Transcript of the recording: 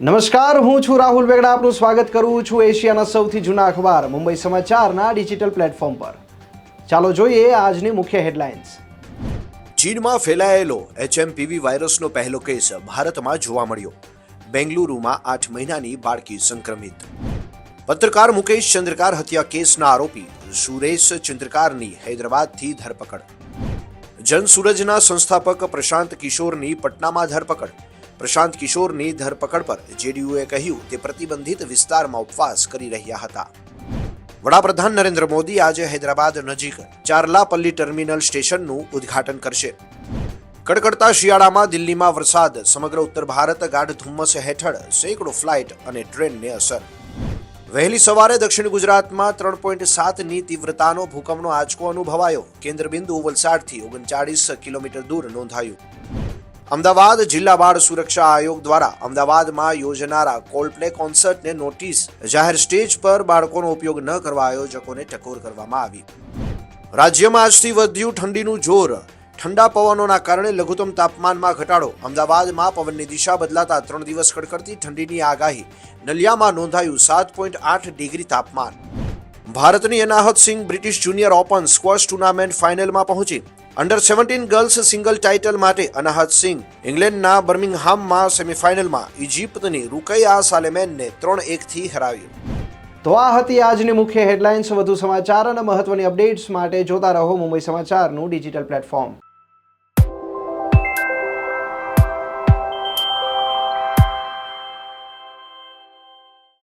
નમસ્કાર, હું છું રાહુલ વેગડા. આપનું સ્વાગત કરું છું એશિયાના સૌથી જૂના અખબાર, મુંબઈ સમાચારના ડિજિટલ પ્લેટફોર્મ પર. ચાલો જોઈએ આજની મુખ્ય હેડલાઇન્સ. ચીનમાં ફેલાયેલો એચએમપીવી વાયરસનો પહેલો કેસ ભારતમાં જોવા મળ્યો. બેંગલુરુમાં આઠ મહિનાની બાળકી સંક્રમિત. પત્રકાર મુકેશ ચંદ્રકાર હત્યા કેસના આરોપી સુરેશ ચંદ્રકારની હૈદરાબાદથી ધરપકડ. જન સૂરજના સંસ્થાપક પ્રશાંત કિશોરની પટનામાં ધરપકડ. પ્રશાંત કિશોરની ધરપકડ પર જેડીયુએ કહ્યું તે પ્રતિબંધિત વિસ્તારમાં ઉપવાસ કરી રહ્યા હતા. વડાપ્રધાન નરેન્દ્ર મોદી આજે હૈદરાબાદ નજીક ચારલાપલ્લી ટર્મિનલ સ્ટેશનનું ઉદ્ઘાટન કરશે. કડકડતા શિયાળામાં દિલ્હીમાં વરસાદ, સમગ્ર ઉત્તર ભારત ગાઢ ધુમ્મસ હેઠળ સેંકડો ફ્લાઇટ અને ટ્રેનને અસર. વહેલી સવારે દક્ષિણ ગુજરાતમાં ત્રણ પોઈન્ટ સાતની તીવ્રતાનો ભૂકંપનો આંચકો અનુભવાયો. કેન્દ્રબિંદુ વલસાડથી ઓગણચાળીસ કિલોમીટર દૂર નોંધાયું. અમદાવાદ જિલ્લા બાળ સુરક્ષા આયોગ દ્વારા અમદાવાદમાં યોજનારા કોલ્ડપ્લે કોન્સર્ટને નોટિસ જાહેર સ્ટેજ પર બાળકોનો ઉપયોગ ન કરવા આયોજકોને ટકોર કરવામાં આવી. રાજ્યમાં આજથી વધ્યું ઠંડીનું જોર. ઠંડા પવનોના કારણે લઘુત્તમ તાપમાનમાં ઘટાડો. અમદાવાદમાં પવનની દિશા બદલાતા ત્રણ દિવસ કડકડતી ઠંડીની આગાહી. નલિયામાં નોંધાયું સાત પોઈન્ટ આઠ ડિગ્રી તાપમાન. ભારતની Anahat Singh British junior open squash tournament ફાઇનલમાં પહોંચી. Under seventeen girls single title માટે અનાહત સિંહ ઇંગ્લેન્ડના બર્મિંગહામમાં સેમીફાઇનલમાં ઇજિપ્તની રૂકૈયા સાલેમેનને ત્રણ એકથી હરાવ્યું. તો આ હતી આજની મુખ્ય હેડલાઇન્સ. વધુ સમાચાર અને મહત્વની અપડેટ્સ માટે જોતા રહો મુંબઈ સમાચારનું ડિજિટલ પ્લેટફોર્મ.